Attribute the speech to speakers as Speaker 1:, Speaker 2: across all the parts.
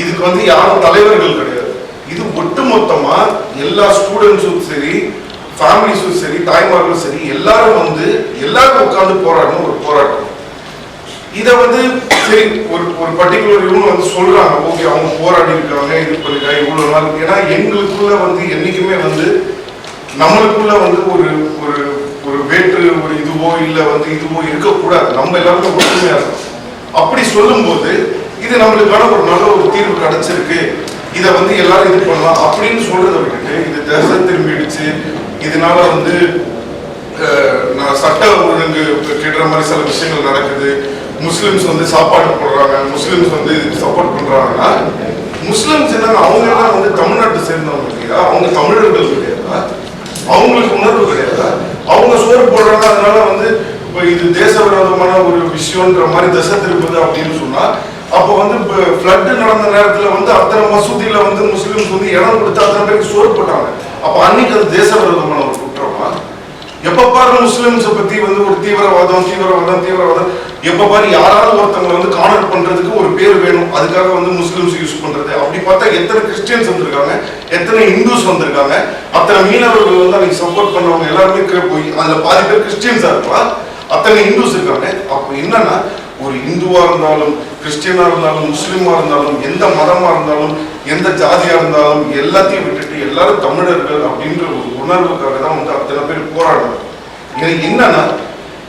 Speaker 1: இதுக்கு வந்து யாரும் தலைவர்கள் கிடையாது. இது ஒட்டுமொத்தமா எல்லா ஸ்டூடெண்ட்ஸும் சரி ஃபேமிலிஸும் சரி தாய்மார்களும் சரி எல்லாரும் வந்து எல்லாரும் உட்கார்ந்து போராடணும் ஒரு போராட்டம். இதை வந்து சரி ஒரு ஒரு பர்டிகுலர் இவங்க வந்து சொல்றாங்க ஓகே அவங்க போராடி இருக்காங்க இது பண்ணிருக்காங்க இவ்வளவு நாள் ஏன்னா எங்களுக்குள்ள வந்து என்னைக்குமே வந்து நம்மளுக்குள்ள வந்து ஒரு ஒரு ஒரு வேற்று ஒரு இதுவோ இல்லை வந்து இதுவோ இருக்கக்கூடாது. நம்ம எல்லாருக்கும் ஒற்றுமையா இருக்கும் அப்படி சொல்லும்போது இது நம்மளுக்கான ஒரு நல்ல ஒரு தீர்வு கிடைச்சிருக்கு. இதை வந்து எல்லாரும் இது பண்ணலாம் அப்படின்னு சொல்றதை விட்டுட்டு இது திசை திரும்பிடுச்சு இதனால வந்து நான் சட்ட ஒழுங்கு கெடுற மாதிரி சில விஷயங்கள் நடக்குது. முஸ்லிம்ஸ் வந்து சாப்பாடு போடுறாங்க முஸ்லிம்ஸ் வந்து சப்போர்ட் பண்றாங்கன்னா முஸ்லிம்ஸ் என்னன்னா அவங்க எல்லாம் வந்து தமிழ்நாட்டை சேர்ந்தவங்க இல்லையா? அவங்க தமிழர்கள் கிடையாதா? அவங்களுக்கு உணர்வு கிடையாதா? அவங்க சோறு போடுறாங்க அதனால வந்து இப்போ இது தேச விரோதமான ஒரு விஷயம்ன்ற மாதிரி திசை திருப்பது அப்படின்னு சொன்னா அப்போ வந்து இப்போ ஃப்ளட் நடந்த நேரத்தில் வந்து அத்தனை மசூதியில வந்து முஸ்லிம்ஸ் வந்து இடம் கொடுத்து அத்தனை பேருக்கு சோறு போட்டாங்க. அப்போ அன்னைக்கு அது தேச விரோதமான ஒரு குற்றமா? எப்ப பாரு முஸ்லிம்ஸை பத்தி வந்து ஒரு தீவிரவாதம் தீவிரவாதம் தீவிரவாதம். எப்ப பாரு யாராவது ஒருத்தவங்க வந்து கார்னர் பண்றதுக்கு ஒரு பேர் வேணும். அதுக்காக வந்து முஸ்லிம்ஸ் யூஸ் பண்றது. அப்படி பார்த்தா எத்தனை கிறிஸ்டியன்ஸ் வந்திருக்காங்க எத்தனை இந்துஸ் வந்திருக்காங்க அத்தனை மீனவர்கள் வந்து அன்னைக்கு சப்போர்ட் பண்ணவங்க எல்லாருமே போய் அதுல பாதி பேர் கிறிஸ்டியன்ஸா இருக்கலாம். அத்தனை இந்துஸ் இருக்காங்க. அப்போ என்னன்னா ஒரு இந்துவா இருந்தாலும் கிறிஸ்டியனா இருந்தாலும் முஸ்லீமா இருந்தாலும் எந்த மதமா இருந்தாலும் எந்த ஜாதியா இருந்தாலும் எல்லாத்தையும் விட்டுட்டு எல்லாரும் தமிழர்கள் அப்படின்ற ஒரு உணர்வுக்காக தான் வந்து அத்தனை பேர் போராடுறாங்க. என்னன்னா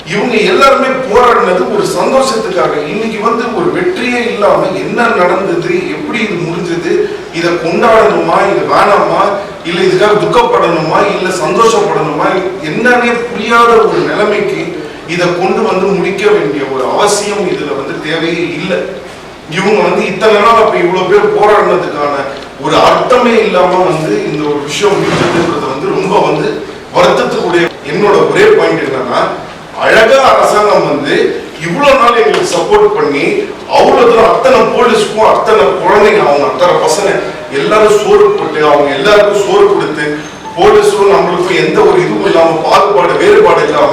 Speaker 1: இவங்க எல்லாருமே போராடினது ஒரு சந்தோஷத்துக்காக. இன்னைக்கு வந்து ஒரு வெற்றியே இல்லாம என்ன நடந்தது எப்படி இது முடிஞ்சது இதை கொண்டாடணுமா இது வேணாமா இல்ல இதுக்காக துக்கப்படணுமா இல்ல சந்தோஷப்படணுமா என்னன்னே புரியாத ஒரு நிலைமைக்கு இதை கொண்டு வந்து முடிக்க வேண்டிய ஒரு அவசியம் இதுல வந்து தேவையே இல்லை. இவங்க வந்து இத்தனை நாள் அப்ப இவ்வளவு பேர் போராடினதுக்கான ஒரு அர்த்தமே இல்லாம வந்து இந்த ஒரு விஷயம் முடிஞ்சதுன்றது வந்து ரொம்ப வந்து வருத்தத்துக்குடைய என்னோட ஒரே பாயிண்ட் என்னன்னா அழகா அரசாங்கம் வந்து இவ்வளவு நாள் எங்களுக்கு சப்போர்ட் பண்ணி அவ்வளவு தூரம் அத்தனை போலீஸ்க்கும் அத்தனை குழந்தைங்க அவங்க அத்தனை பசங்க எல்லாரும் சோறு போட்டு அவங்க எல்லாருக்கும் சோறு கொடுத்து போலீஸும் நம்மளுக்கும் எந்த ஒரு இதுவும் இல்லாம பாகுபாடு வேறுபாடு இல்லாம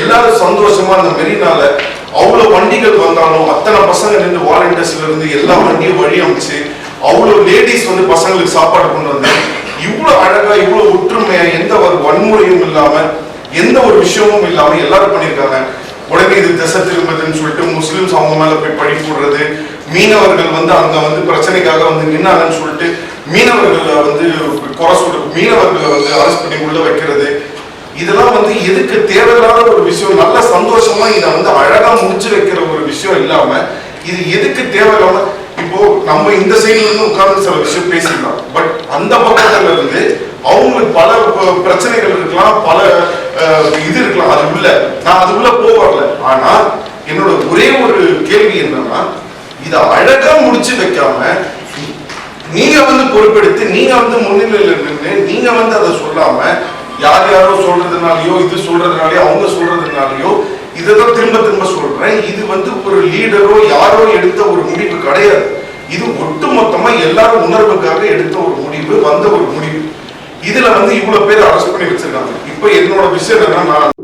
Speaker 1: எல்லாரும் சந்தோஷமா அந்த மெரினால அவ்வளவு வண்டிகள் வந்தாலும் அத்தனை பசங்க நின்று வாலண்டியர்ஸ்ல இருந்து எல்லா வண்டியும் வழி அமைச்சு அவ்வளவு லேடிஸ் வந்து பசங்களுக்கு சாப்பாடு கொண்டு வந்து இவ்வளவு அழகா இவ்வளவு ஒற்றுமையா எந்த ஒரு வன்முறையும் இல்லாம எந்த ஒரு விஷயமும் இல்லாம எல்லாரும் பண்ணியிருக்காங்க. உடனே இது திசை திரும்புதுன்னு சொல்லிட்டு முஸ்லிம்ஸ் அவங்க மேல போய் பழி போடுறது மீனவர்கள் வந்து அங்க வந்து பிரச்சனைக்காக வந்து நின்னாங்கன்னு சொல்லிட்டு மீனவர்களை வந்து குறை சொல்ற மீனவர்களை வந்து அரெஸ்ட் பண்ணி உள்ள வைக்கிறது. இதெல்லாம் வந்து எதுக்கு தேவையில்லாத ஒரு விஷயம் நல்ல சந்தோஷமா இதை வந்து அழகா முடிச்சு வைக்கிற ஒரு விஷயம் இல்லாம இது எதுக்கு தேவையில்லாம இப்போ நம்ம இந்த சைடுல இருந்து உட்கார்ந்து சில விஷயம் பேசிக்கலாம் பட் அந்த பக்கத்துல இருந்து அவங்களுக்கு பல பிரச்சனைகள் இருக்கலாம் பல இது இருக்கலாம் அது உள்ள. நான் அது உள்ள போக வரல. ஆனா என்னோட ஒரே ஒரு கேள்வி என்னன்னா இதை அழகா முடிச்சு வைக்காம நீங்க வந்து பொறுப்பெடுத்து நீங்க வந்து முன்னிலையில நின்று நீங்க வந்து அதை சொல்லாம யார் யாரோ சொல்றதுனாலயோ இது சொல்றதுனாலயோ அவங்க சொல்றதுனாலயோ இதை தான் திரும்ப திரும்ப சொல்றேன். இது வந்து ஒரு லீடரோ யாரோ எடுத்த ஒரு முடிவு கிடையாது. இது ஒட்டுமொத்தமா எல்லாரும் உணர்வுக்காக எடுத்த ஒரு முடிவு வந்த ஒரு முடிவு. இதுல வந்து இவ்வளவு பேர் அரெஸ்ட் பண்ணி வச்சிருக்காங்க. இப்ப என்னோட விஷயம் என்னன்னா நான்